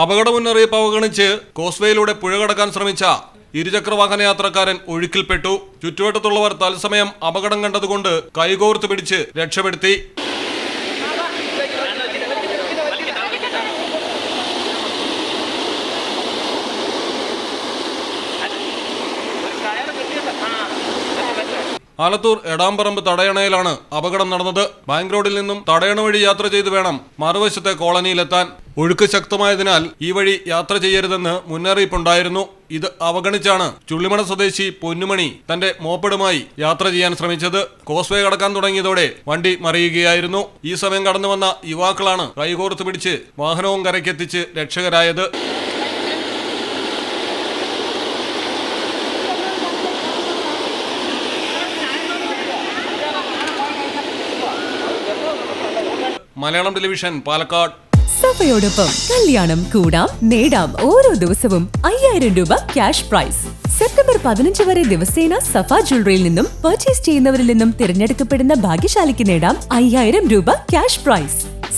അപകട മുന്നറിയിപ്പ് അവഗണിച്ച് കോസ്വേയിലൂടെ പുഴ കടക്കാൻ ശ്രമിച്ച ഇരുചക്ര വാഹന യാത്രക്കാരൻ ഒഴുക്കിൽപ്പെട്ടു. ചുറ്റുവട്ടത്തുള്ളവർ തത്സമയം അപകടം കണ്ടതുകൊണ്ട് കൈകോർത്ത് പിടിച്ച് രക്ഷപ്പെടുത്തി. ആലത്തൂർ എടാമ്പറമ്പ് തടയണയിലാണ് അപകടം നടന്നത്. ബാങ്ക് റോഡിൽ നിന്നും തടയണ വഴി യാത്ര ചെയ്ത് വേണം മറുവശത്തെ കോളനിയിലെത്താൻ. ഒഴുക്ക് ശക്തമായതിനാൽ ഈ വഴി യാത്ര ചെയ്യരുതെന്ന് മുന്നറിയിപ്പുണ്ടായിരുന്നു. ഇത് അവഗണിച്ചാണ് ചുള്ളിമണ സ്വദേശി പൊന്നുമണി തന്റെ മോപ്പടുമായി യാത്ര ചെയ്യാൻ ശ്രമിച്ചത്. കോസ്വേ കടക്കാൻ തുടങ്ങിയതോടെ വണ്ടി മറിയുകയായിരുന്നു. ഈ സമയം കടന്നു വന്ന യുവാക്കളാണ് കൈകോർത്ത് പിടിച്ച് വാഹനവും കരയ്ക്കെത്തിച്ച് രക്ഷകരായത്. മലയാളം ടെലിവിഷൻ പാലക്കാട്. സഫയോടൊപ്പം കല്യാണം കൂടാം നേടാം ഓരോ ദിവസവും അയ്യായിരം രൂപ ക്യാഷ് പ്രൈസ്. സെപ്റ്റംബർ പതിനഞ്ച് വരെ ദിവസേന സഫ ജ്വല്ലറിയിൽ നിന്നും പർച്ചേസ് ചെയ്യുന്നവരിൽ നിന്നും തിരഞ്ഞെടുക്കപ്പെടുന്ന ഭാഗ്യശാലിക്ക് നേടാം അയ്യായിരം രൂപ ക്യാഷ് പ്രൈസ്.